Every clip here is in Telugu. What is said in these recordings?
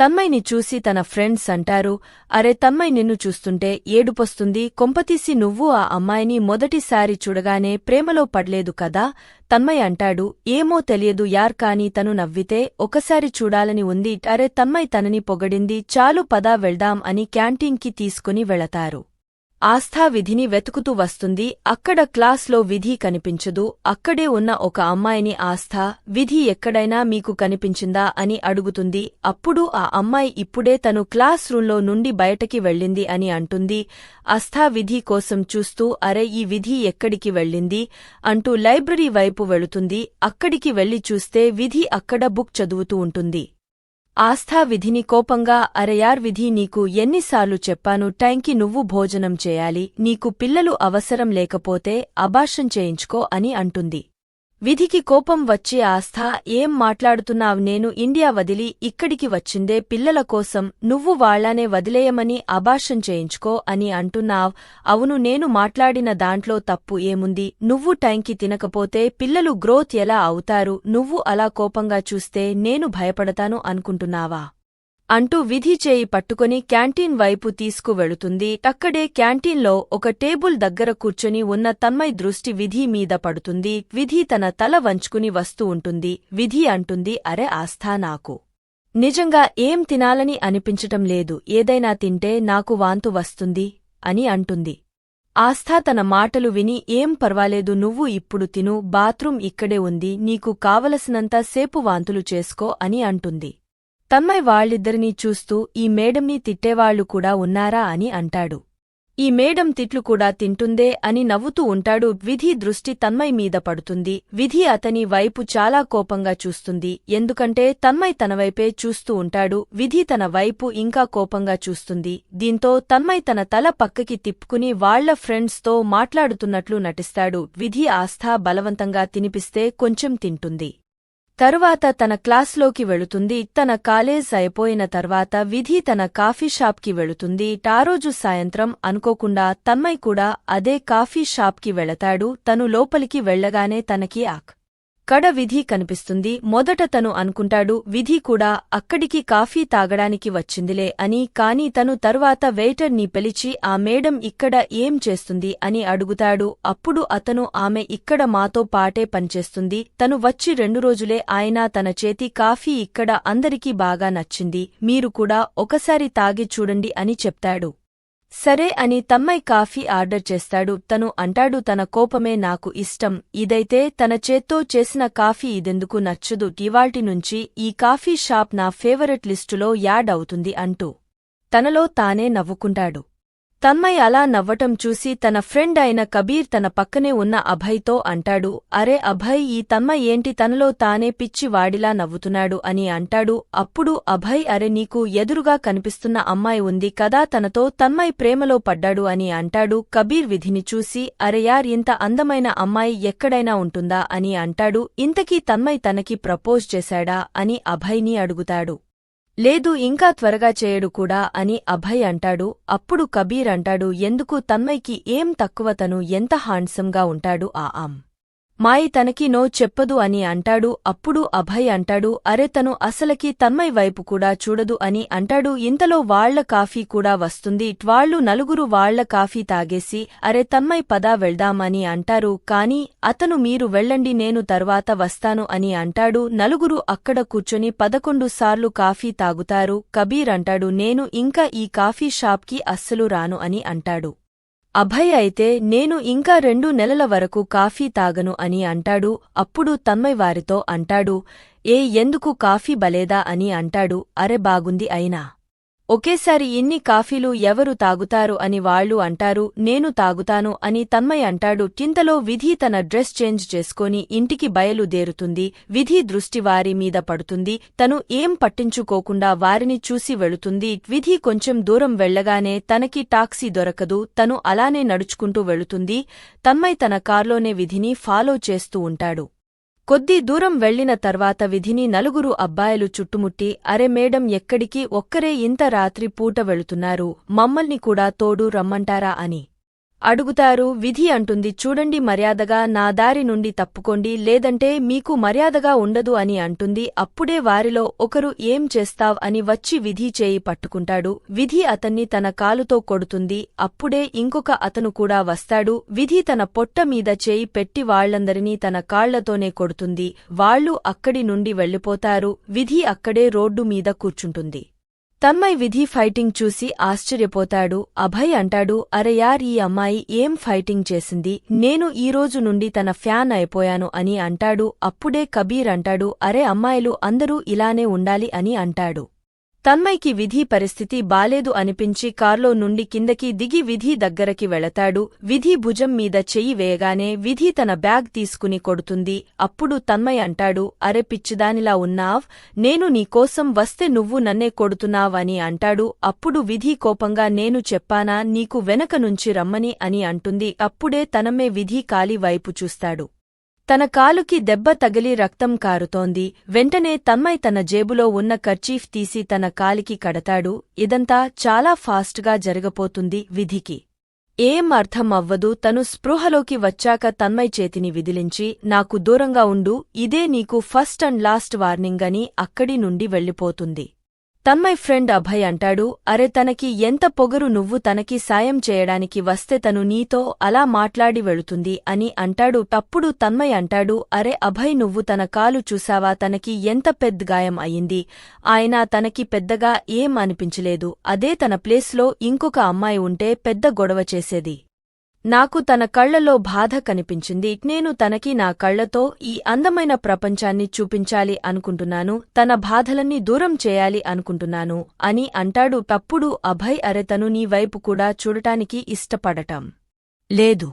తన్మైని చూసి తన ఫ్రెండ్స్ అంటారు అరే తన్మయ్ నిన్ను చూస్తుంటే ఏడుపొస్తుంది. కొంపతీసి నువ్వు ఆ అమ్మాయిని మొదటిసారి చూడగానే ప్రేమలో పడ్లేదు కదా? తన్మయ్ అంటాడు ఏమో తెలియదు యార్ కాని తను నవ్వితే ఒకసారి చూడాలని ఉంది. అరే తన్మయ్ తనని పొగడింది. చాలు పదా వెళ్దాం అని క్యాంటీన్కి తీసుకుని వెళతారు. ఆస్థా విధిని వెతుకుతూ వస్తుంది. అక్కడ క్లాస్లో విధి కనిపించదు. అక్కడే ఉన్న ఒక అమ్మాయిని ఆస్థా విధి ఎక్కడైనా మీకు కనిపించిందా అని అడుగుతుంది. అప్పుడు ఆ అమ్మాయి ఇప్పుడే తను క్లాస్ రూంలో నుండి బయటకి వెళ్ళింది అని అంటుంది. ఆస్థా విధి కోసం చూస్తూ అరే ఈ విధి ఎక్కడికి వెళ్ళింది? అంటూ లైబ్రరీ వైపు వెళుతుంది. అక్కడికి వెళ్ళి చూస్తే విధి అక్కడ బుక్ చదువుతూ ఉంటుంది. ఆస్థా విధిని కోపంగా అరయార్ విధి నీకు ఎన్నిసార్లు చెప్పాను టైంకి నువ్వు భోజనం చేయాలి నీకు పిల్లలు అవసరం లేకపోతే అబార్షన్ చేయించుకో అని అంటుంది. విధికి కోపం వచ్చే ఆస్థ ఏం మాట్లాడుతున్నావ్ నేను ఇండియా వదిలి ఇక్కడికి వచ్చిందే పిల్లల కోసం నువ్వు వాళ్ళానే వదిలేయమని అభాషం చేయించుకో అని అంటున్నావ్. అవును నేను మాట్లాడిన దాంట్లో తప్పు ఏముంది? నువ్వు టైంకి తినకపోతే పిల్లలు గ్రోత్ ఎలా అవుతారు? నువ్వు అలా కోపంగా చూస్తే నేను భయపడతాను అనుకుంటున్నావా? అంటూ విధి చేయి పట్టుకుని క్యాంటీన్ వైపు తీసుకువెళుతుంది. అక్కడే క్యాంటీన్లో ఒక టేబుల్ దగ్గర కూర్చొని ఉన్న తన్మయ్ దృష్టి విధి మీద పడుతుంది. విధి తన తల వంచుకుని వస్తూ ఉంటుంది. విధి అంటుంది అరే ఆస్థా నాకు. నిజంగా ఏం తినాలని అనిపించటం లేదు. ఏదైనా తింటే నాకు వాంతు వస్తుంది అని అంటుంది. ఆస్థా తన మాటలు విని ఏం పర్వాలేదు నువ్వు ఇప్పుడు తిను. బాత్రూం ఇక్కడే ఉంది. నీకు కావలసినంత సేపు వాంతులు చేసుకో అని అంటుంది. తన్మయ్ వాళ్ళిద్దరినీ చూస్తూ ఈ మేడంని తిట్టేవాళ్ళు కూడా ఉన్నారా అని అంటాడు. ఈ మేడం తిట్లు కూడా తింటుందే అని నవ్వుతూ ఉంటాడు. విధి దృష్టి తన్మయ్ మీద పడుతుంది. విధి అతని వైపు చాలా కోపంగా చూస్తుంది. ఎందుకంటే తన్మయ్ తనవైపే చూస్తూ ఉంటాడు. విధి తన వైపు ఇంకా కోపంగా చూస్తుంది. దీంతో తన్మయ్ తన తల పక్కకి తిప్పుకుని వాళ్ళ ఫ్రెండ్స్తో మాట్లాడుతున్నట్లు నటిస్తాడు. విధి ఆస్థా బలవంతంగా తినిపిస్తే కొంచెం తింటుంది. తరువాత తన క్లాస్లోకి వెళుతుంది తన కాలేజ్ అయిపోయిన తర్వాత విధి తన కాఫీ షాప్కి వెళుతుంది టారోజు సాయంత్రం అనుకోకుండా తమ్మై కూడా అదే కాఫీ షాప్కి వెళతాడు తను లోపలికి వెళ్ళగానే తనకి ఆక్ కడ విధి కనిపిస్తుంది. మొదట తను అనుకుంటాడు విధి కూడా అక్కడికి కాఫీ తాగడానికి వచ్చిందిలే అని కాని తను తరువాత వెయిటర్ని పిలిచి ఆ మేడం ఇక్కడ ఏం చేస్తుంది? అని అడుగుతాడు. అప్పుడు అతను ఆమె ఇక్కడ మాతో పాటే పనిచేస్తుంది. తను వచ్చి రెండు రోజులే ఆయన తన చేతి కాఫీ ఇక్కడ అందరికీ బాగా నచ్చింది. మీరు కూడా ఒకసారి తాగి చూడండి అని చెప్తాడు. సరే అని తమ్మై కాఫీ ఆర్డర్ చేస్తాడు. తను అంటాడు తన కోపమే నాకు ఇష్టం. ఇదైతే తన చేత్తో చేసిన కాఫీ ఇదెందుకు నచ్చదు. ఇవాల్టి నుంచి ఈ కాఫీ షాప్ నా ఫేవరెట్ లిస్టులో యాడ్ అవుతుంది అంటూ తనలో తానే నవ్వుకుంటాడు. తన్మయ్ అలా నవ్వటం చూసి తన ఫ్రెండ్ అయిన కబీర్ తన పక్కనే ఉన్న అభయ్తో అంటాడు అరే అభయ్ ఈ తన్మయ్ ఏంటి తనలో తానే పిచ్చి వాడిలా నవ్వుతున్నాడు అని అంటాడు. అప్పుడు అభయ్ అరే నీకు ఎదురుగా కనిపిస్తున్న అమ్మాయి ఉంది కదా తనతో తన్మయ్ ప్రేమలో పడ్డాడు అని అంటాడు. కబీర్ విధిని చూసి అరెయార్ ఇంత అందమైన అమ్మాయి ఎక్కడైనా ఉంటుందా అని అంటాడు. ఇంతకీ తన్మయ్ తనకి ప్రపోజ్ చేశాడా అని అభయ్ని అడుగుతాడు. లేదు ఇంకా త్వరగా చేయడు కూడా అని అభయ్ అంటాడు. అప్పుడు కబీర్ అంటాడు ఎందుకు తన్మయ్కి ఏం తక్కువ తను ఎంత హాండ్సంగా ఉంటాడు ఆ ఆమ్ మాయి తనకి నో చెప్పదు అని అంటాడు అప్పుడు అభయ్ అంటాడు అరె తను అసలకి తన్మయ్ వైపు కూడా చూడదు అని అంటాడు ఇంతలో వాళ్ళ కాఫీ కూడా వస్తుంది ట్వాళ్ళు నలుగురు వాళ్ళ కాఫీ తాగేసి అరే తన్మయ్ పదా వెళ్దామని అంటారు కాని అతను మీరు వెళ్ళండి నేను తర్వాత వస్తాను అని అంటాడు నలుగురు అక్కడ కూర్చొని పదకొండు సార్లు కాఫీ తాగుతారు కబీర్ అంటాడు నేను ఇంకా ఈ కాఫీ షాప్కి అస్సలు రాను అని అంటాడు. అభయ్ అయితే నేను ఇంకా రెండు నెలల వరకు కాఫీ తాగను అని అంటాడు. అప్పుడు తన్మయ్ వారితో అంటాడు ఏ ఎందుకు కాఫీ బలేదా అని అంటాడు. అరె బాగుంది అయినా ఒకేసారి ఇన్ని కాఫీలు ఎవరు తాగుతారు అని వాళ్ళు అంటారు నేను తాగుతాను అని తన్మయ్ అంటాడు. చింతలో విధి తన డ్రెస్ చేంజ్ చేసుకొని ఇంటికి బయలుదేరుతుంది. విధి దృష్టి వారి మీద పడుతుంది. తను ఏం పట్టించుకోకుండా వారిని చూసి వెళుతుంది. విధి కొంచెం దూరం వెళ్ళగానే తనకి టాక్సీ దొరకదు. తను అలానే నడుచుకుంటూ వెళుతుంది. తన్మయ్ తన కార్లోనే విధిని ఫాలో చేస్తూ ఉంటాడు. కొద్ది దూరం వెళ్ళిన తర్వాత విధిని నలుగురు అబ్బాయిలు చుట్టుముట్టి అరె మేడం ఎక్కడికి? ఒక్కరే ఇంత రాత్రి పూట వెళుతున్నారు. మమ్మల్ని కూడా తోడు రమ్మంటారా? అని. అడుగుతారు విధి అంటుంది చూడండి మర్యాదగా నా దారి నుండి తప్పుకోండి లేదంటే మీకు మర్యాదగా ఉండదు అని అంటుంది. అప్పుడే వారిలో ఒకరు ఏం చేస్తావ్ అని వచ్చి విధి చేయి పట్టుకుంటాడు. విధి అతన్ని తన కాలుతో కొడుతుంది. అప్పుడే ఇంకొక అతను కూడా వస్తాడు. విధి తన పొట్ట మీద చేయి పెట్టి వాళ్ళందరినీ తన కాళ్ళతోనే కొడుతుంది. వాళ్ళు అక్కడి నుండి వెళ్ళిపోతారు. విధి అక్కడే రోడ్డు మీద కూర్చుంటుంది. తమ్మై విధి ఫైటింగ్ చూసి ఆశ్చర్యపోతాడు. అభయ్ అంటాడు అరే యార్ ఈ అమ్మాయి ఏం ఫైటింగ్ చేసింది? నేను ఈ రోజు నుండి తన ఫ్యాన్ అయిపోయాను అని అంటాడు. అప్పుడే కబీర్ అంటాడు అరే అమ్మాయిలు అందరూ ఇలానే ఉండాలి అని అంటాడు. తన్మయ్కి విధి పరిస్థితి బాలేదు అనిపించి కార్లో నుండి కిందకి దిగి విధి దగ్గరకి వెళతాడు. విధి భుజం మీద చెయ్యి వేయగానే విధి తన బ్యాగ్ తీసుకుని కొడుతుంది. అప్పుడు తన్మయ్ అంటాడు అరే పిచ్చిదానిలా ఉన్నావ్? నేను నీకోసం వస్తే నువ్వు నన్నే కొడుతున్నావ్ అని అంటాడు. అప్పుడు విధి కోపంగా నేను చెప్పానా? నీకు వెనక నుంచి రమ్మని అని అంటుంది. అప్పుడే తనమే విధి కాలి వైపు చూస్తాడు. తన కాలుకి దెబ్బ తగిలి రక్తం కారుతోంది. వెంటనే తన్మయ్ తన జేబులో ఉన్న కర్చీఫ్ తీసి తన కాలికి కడతాడు. ఇదంతా చాలా ఫాస్ట్గా జరగపోతుంది విధికి. ఏం అర్థం అవ్వదు. తను స్పృహలోకి వచ్చాక తన్మయ్ చేతిని విదిలించి నాకు దూరంగా ఉండు. ఇదే నీకు ఫస్ట్ అండ్ లాస్ట్ వార్నింగ్ అని అక్కడి నుండి వెళ్ళిపోతుంది. తన్మయ్ ఫ్రెండ్ అభయ్ అంటాడు అరే తనకి ఎంత పొగరు నువ్వు తనకి సాయం చేయడానికి వస్తే తను నీతో అలా మాట్లాడి వెళుతుంది అని అంటాడు. తప్పుడు తన్మయ్ అంటాడు అరే అభయ్ నువ్వు తన కాలు చూసావా? తనకి ఎంత పెద్ద గాయం అయింది ఆయన తనకి పెద్దగా ఏం అనిపించలేదు. అదే తన ప్లేస్లో ఇంకొక అమ్మాయి ఉంటే పెద్ద గొడవ చేసేది. నాకు తన కళ్ళలో బాధ కనిపించింది. నేను తనకి నా కళ్ళతో ఈ అందమైన ప్రపంచాన్ని చూపించాలి అనుకుంటున్నాను. తన బాధలన్నీ దూరం చేయాలి అనుకుంటున్నాను అని అంటాడు. తప్పుడు అభయ్ అరెతను నీ వైపు కూడా చూడటానికి ఇష్టపడటం లేదు.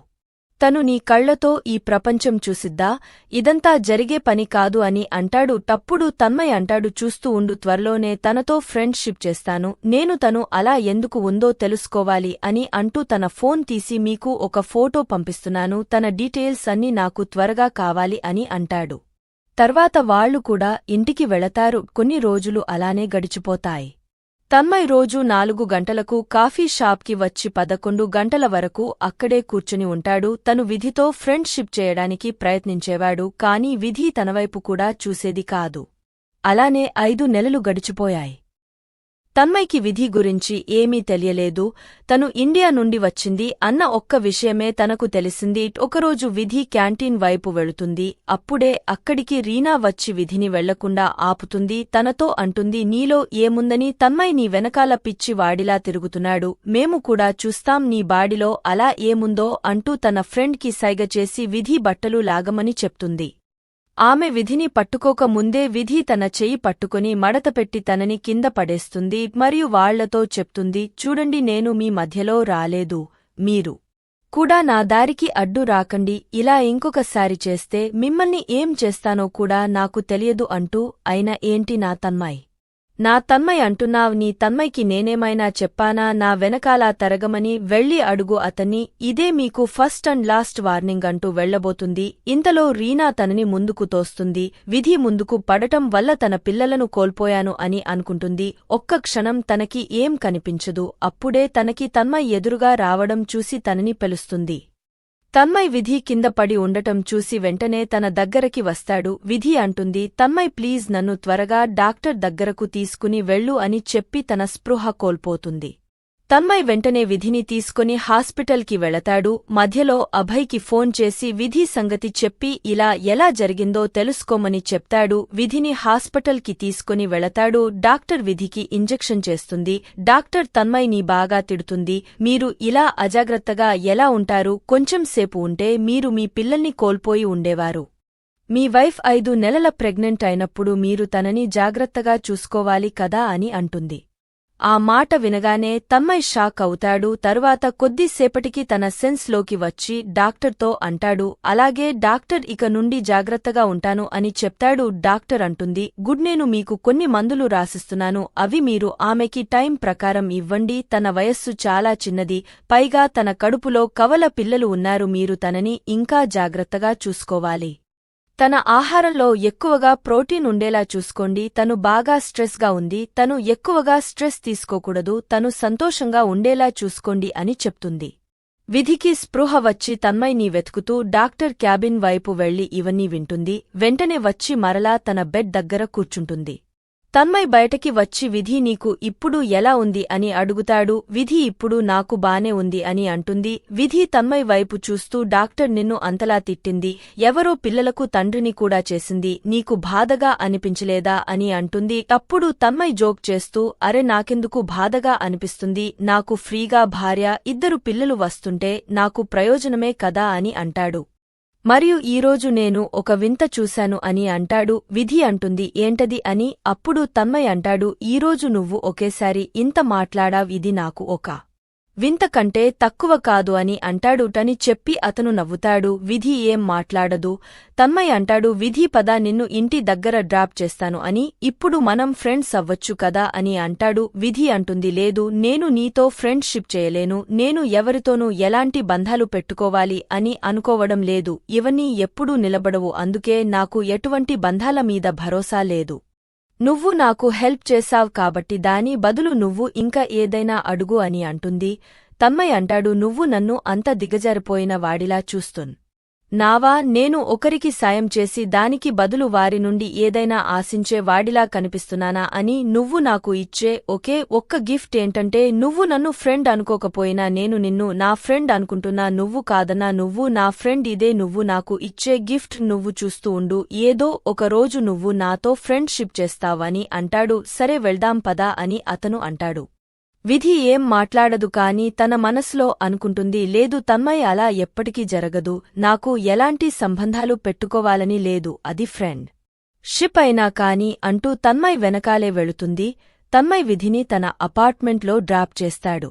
తను నీ కళ్ళతో ఈ ప్రపంచం చూసిద్దా? ఇదంతా జరిగే పని కాదు అని అంటాడు. తప్పుడు తన్మయ్ అంటాడు. చూస్తూ ఉండు. త్వరలోనే తనతో ఫ్రెండ్షిప్ చేస్తాను. నేను తను అలా ఎందుకు ఉందో తెలుసుకోవాలి అని అంటూ తన ఫోన్ తీసి మీకు ఒక ఫోటో పంపిస్తున్నాను. తన డీటెయిల్స్ అన్నీ నాకు త్వరగా కావాలి అని అంటాడు. తర్వాత వాళ్ళు కూడా ఇంటికి వెళతారు. కొన్ని రోజులు అలానే గడిచిపోతాయి. తన్మయ్ రోజు నాలుగు గంటలకు కాఫీ షాప్కి వచ్చి పదకొండు గంటల వరకు అక్కడే కూర్చుని ఉంటాడు. తను విధితో ఫ్రెండ్షిప్ చేయడానికి ప్రయత్నించేవాడు కాని విధి తనవైపు కూడా చూసేది కాదు. అలానే ఐదు నెలలు గడిచిపోయాయి. తన్మయ్కి విధి గురించి ఏమీ తెలియలేదు. తను ఇండియా నుండి వచ్చింది. అన్న ఒక్క విషయమే తనకు తెలిసింది. ఒకరోజు విధి క్యాంటీన్ వైపు వెళుతుంది. అప్పుడే అక్కడికి రీనా వచ్చి విధిని వెళ్ళకుండా ఆపుతుంది. తనతో అంటుంది నీలో ఏముందని? తన్మయ్ నీ వెనకాల పిచ్చి వాడిలా తిరుగుతున్నాడు. మేము కూడా చూస్తాం నీ బాడిలో అలా ఏముందో అంటూ తన ఫ్రెండ్కి సైగ చేసి విధి బట్టలు లాగమని చెప్తుంది. ఆమె విధిని పట్టుకోక ముందే విధి తన చెయ్యి పట్టుకుని మడతపెట్టి తనని కింద పడేస్తుంది మరియు వాళ్ళతో చెప్తుంది చూడండి నేను మీ మధ్యలో రాలేదు మీరు కూడా నా దారికి అడ్డు రాకండి ఇలా ఇంకొకసారి చేస్తే మిమ్మల్ని ఏం చేస్తానో కూడా నాకు తెలియదు అంటూ అయిన ఏంటి నా తన్మాయ్? నా తన్మయ్ అంటున్నావ్ నీ తన్మయ్కి నేనేమైనా చెప్పానా నా వెనకాల తరగమని వెళ్ళి అడుగు అతన్ని ఇదే మీకు ఫస్ట్ అండ్ లాస్ట్ వార్నింగ్ అంటూ వెళ్ళబోతుంది ఇంతలో రీనా తనని ముందుకు తోస్తుంది. విధి ముందుకు పడటం వల్ల తన పిల్లలను కోల్పోయాను అని అనుకుంటుంది. ఒక్క క్షణం తనకి ఏం కనిపించదు. అప్పుడే తనకి తన్మయ్ ఎదురుగా రావడం చూసి తనని పెలుస్తుంది. తన్మయ్ విధి కింద పడి ఉండటం చూసి వెంటనే తన దగ్గరకి వస్తాడు. విధి అంటుంది తన్మయ్ ప్లీజ్ నన్ను త్వరగా డాక్టర్ దగ్గరకు తీసుకుని వెళ్ళు అని చెప్పి తన స్పృహ కోల్పోతుంది. తన్మయ్ వెంటనే విధిని తీసుకుని హాస్పిటల్కి వెళతాడు. మధ్యలో అభయ్కి ఫోన్ చేసి విధి సంగతి చెప్పి ఇలా ఎలా జరిగిందో తెలుసుకోమని చెప్తాడు. విధిని హాస్పిటల్కి తీసుకుని వెళతాడు. డాక్టర్ విధికి ఇంజెక్షన్ చేస్తుంది. డాక్టర్ తన్మయ్ నీ బాగా తిడుతుంది. మీరు ఇలా అజాగ్రత్తగా ఎలా ఉంటారు? కొంచెం సేపు ఉంటే మీరు మీ పిల్లల్ని కోల్పోయి ఉండేవారు. మీ వైఫ్ ఐదు నెలల ప్రెగ్నెంట్ అయినప్పుడు మీరు తనని జాగ్రత్తగా చూసుకోవాలి కదా అని అంటుంది. ఆ మాట వినగానే తమ్మయ్ షాక్ అవుతాడు. తరువాత కొద్దిసేపటికి తన సెన్స్లోకి వచ్చి డాక్టర్తో అంటాడు. అలాగే డాక్టర్ ఇక నుండి జాగ్రత్తగా ఉంటాను అని చెప్తాడు డాక్టర్ అంటుంది. గుడ్ నేను మీకు కొన్ని మందులు రాసిస్తున్నాను. అవి మీరు ఆమెకి టైం ప్రకారం ఇవ్వండి. తన వయస్సు చాలా చిన్నది. పైగా తన కడుపులో కవల పిల్లలు ఉన్నారు. మీరు తనని ఇంకా జాగ్రత్తగా చూసుకోవాలి. తన ఆహారంలో ఎక్కువగా ప్రోటీన్ ఉండేలా చూసుకోండి. తను బాగా స్ట్రెస్గా ఉంది. తను ఎక్కువగా స్ట్రెస్ తీసుకోకూడదు. తను సంతోషంగా ఉండేలా చూసుకోండి అని చెప్తుంది. విధికి స్పృహ వచ్చి తన్మయ్ని వెతుకుతూ డాక్టర్ క్యాబిన్ వైపు వెళ్ళి ఇవన్నీ వింటుంది. వెంటనే వచ్చి మరలా తన బెడ్ దగ్గర కూర్చుంటుంది. తన్మయ్ బయటకి వచ్చి విధి నీకు ఇప్పుడు ఎలా ఉంది? అని అడుగుతాడు. విధి ఇప్పుడు నాకు బానే ఉంది అని అంటుంది. విధి తన్మయ్ వైపు చూస్తూ డాక్టర్ నిన్ను అంతలా తిట్టింది. ఎవరో పిల్లలకు తండ్రిని కూడా చేసింది. నీకు బాధగా అనిపించలేదా? అని అంటుంది. అప్పుడు తన్మయ్ జోక్ చేస్తూ అరే నాకెందుకు బాధగా అనిపిస్తుంది? నాకు ఫ్రీగా భార్య ఇద్దరు పిల్లలు వస్తుంటే నాకు ప్రయోజనమే కదా? అని అంటాడు. మరియు ఈరోజు నేను ఒక వింత చూశాను అని అంటాడు విధి అంటుంది ఏంటది అని అప్పుడు తన్మయ్ అంటాడు ఈరోజు నువ్వు ఒకేసారి ఇంత మాట్లాడావ్ ఇది నాకు ఒక వింతకంటే తక్కువ కాదు అని అంటాడుటని చెప్పి అతను నవ్వుతాడు. విధి ఏం మాట్లాడదు. తన్మయ్ అంటాడు విధి పద నిన్ను ఇంటి దగ్గర డ్రాప్ చేస్తాను అని. ఇప్పుడు మనం ఫ్రెండ్స్ అవ్వచ్చు కదా అని అంటాడు. విధి అంటుంది లేదు నేను నీతో ఫ్రెండ్షిప్ చేయలేను. నేను ఎవరితోనూ ఎలాంటి బంధాలు పెట్టుకోవాలి అని అనుకోవడం లేదు. ఇవన్నీ ఎప్పుడూ నిలబడవు. అందుకే నాకు ఎటువంటి బంధాల మీద భరోసా లేదు. నువ్వు నాకు హెల్ప్ చేశావ్ కాబట్టి దాని బదులు నువ్వు ఇంకా ఏదైనా అడుగు అని అంటుంది. తమ్మయ్ అంటాడు నువ్వు నన్ను అంత దిగజారిపోయిన వాడిలా చూస్తున్. నావా నేను ఒకరికి సాయం చేసి దానికి బదులు వారి నుండి ఏదైనా ఆశించే వాడిలా కనిపిస్తున్నానా అని నువ్వు నాకు ఇచ్చే ఒకే ఒక్క గిఫ్ట్ ఏంటంటే నువ్వు నన్ను ఫ్రెండ్ అనుకోకపోయినా నేను నిన్ను నా ఫ్రెండ్ అనుకుంటున్నా నువ్వు కాదన్నా నువ్వు నా ఫ్రెండ్ ఇదే నువ్వు నాకు ఇచ్చే గిఫ్ట్ నువ్వు చూస్తూ ఉండు ఏదో ఒక రోజు నువ్వు నాతో ఫ్రెండ్షిప్ చేస్తావని అంటాడు సరే వెళ్దాం పదా అని అతను అంటాడు. విధి ఏం మాట్లాడదు కాని తన మనసులో అనుకుంటుంది లేదు తన్మయ్ అలా ఎప్పటికీ జరగదు నాకు ఎలాంటి సంబంధాలు పెట్టుకోవాలని లేదు అది ఫ్రెండ్. షిప్ అయినా కాని అంటూ తన్మయ్ వెనకాలే వెళుతుంది తన్మయ్ విధిని తన అపార్ట్మెంట్లో డ్రాప్ చేస్తాడు.